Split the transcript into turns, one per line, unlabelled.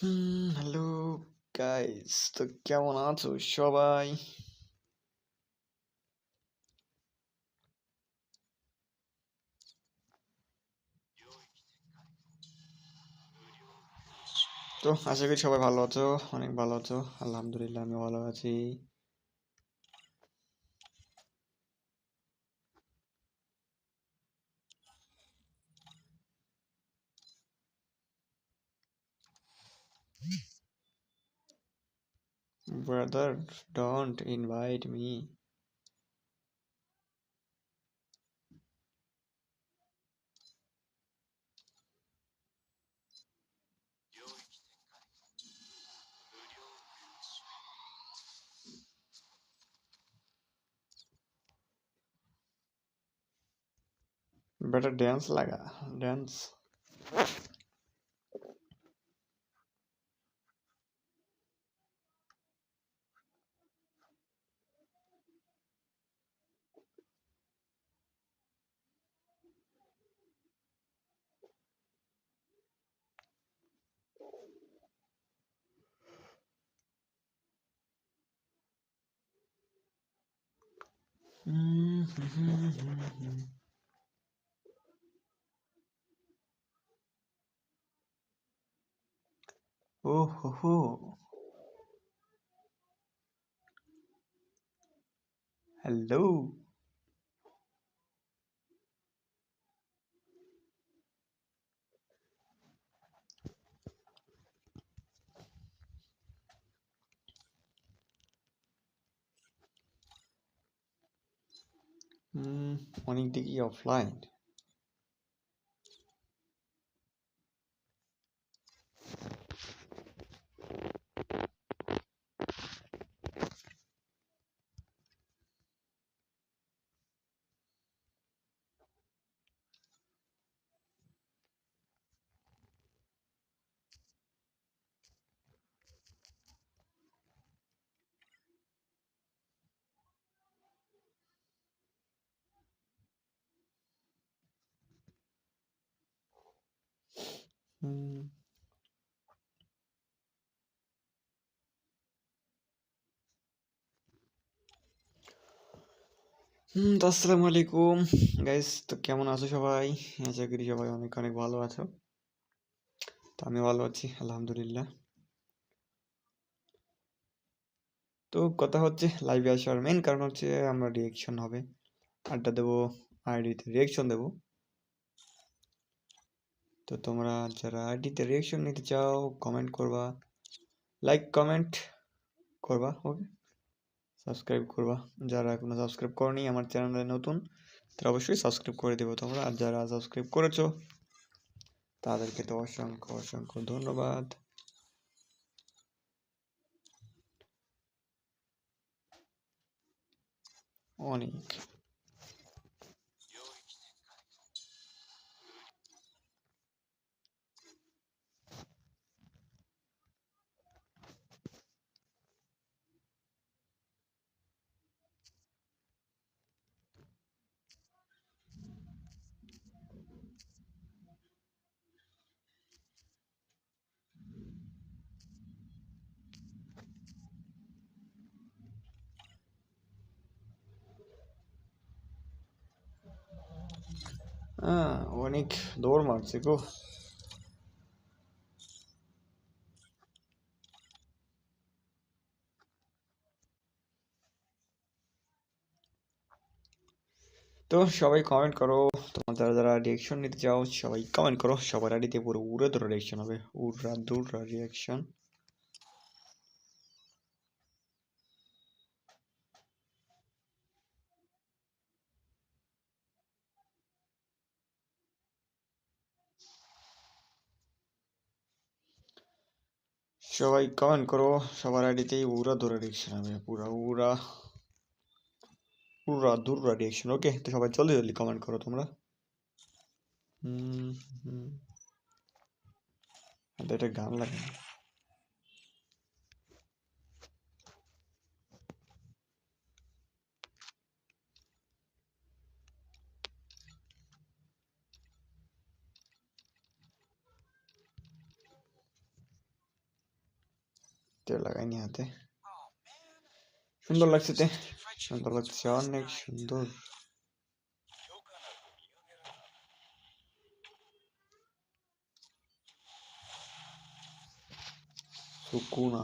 Hello guys তো কেমন আছো সবাই? তো আশা করি সবাই ভালো আছো, অনেক ভালো আছো। আলহামদুলিল্লাহ আমি ভালো আছি। brother, don't invite me. Better dance like a dance. হুম, হুম, হুম, হুম, অনেক দেখি অফলাইন হুম। আসসালামু আলাইকুম। গাইস তো কেমন আছো সবাই? আশা করি সবাই অনেক অনেক ভালো আছো। তো আমি ভালো আছি, আলহামদুলিল্লাহ। তো কথা হচ্ছে লাইভে আসার মেন কারণ হচ্ছে আমরা রিয়েকশন হবে। আড্ডা দেবো আইডিতে রিয়েকশন দেবো। তো তোমরা যারা আইডিতে রিয়েকশন নিতে চাও কমেন্ট করবা। লাইক কমেন্ট করবা ওকে সাবস্ক্রাইব করবা। যারা এখনও সাবস্ক্রাইব করনি, আমার চ্যানেলে নতুন, তারা অবশ্যই সাবস্ক্রাইব করে দেবো তোমরা। আর যারা সাবস্ক্রাইব করেছ, তাদেরকে তো অসংখ্য অসংখ্য ধন্যবাদ। অনেক। হ্যাঁ অনেক দৌড় মারছে গো। তো সবাই কমেন্ট করো, তোমার যারা যারা রিয়াকশন নিতে চাও, সবাই কমেন্ট করো। সবার আইডিতে পুরো উড়ে ধরে রিয়াকশন হবে। উড়রা দুররা রিয়াকশন সবাই কমেন্ট করো। সবার আইডিতেই উরা ধরে রিয়েকশন আমি পুরা উরা পুরা দুররা রিয়েকশন ওকে তো সবাই জলদি জলদি কমেন্ট করো তোমরা। হুম হুম। এটা গান লাগে না। তেল লাগাইনি হাতে সুন্দর লাগছে তে সুন্দর লাগছে অনেক সুন্দর সুকুনা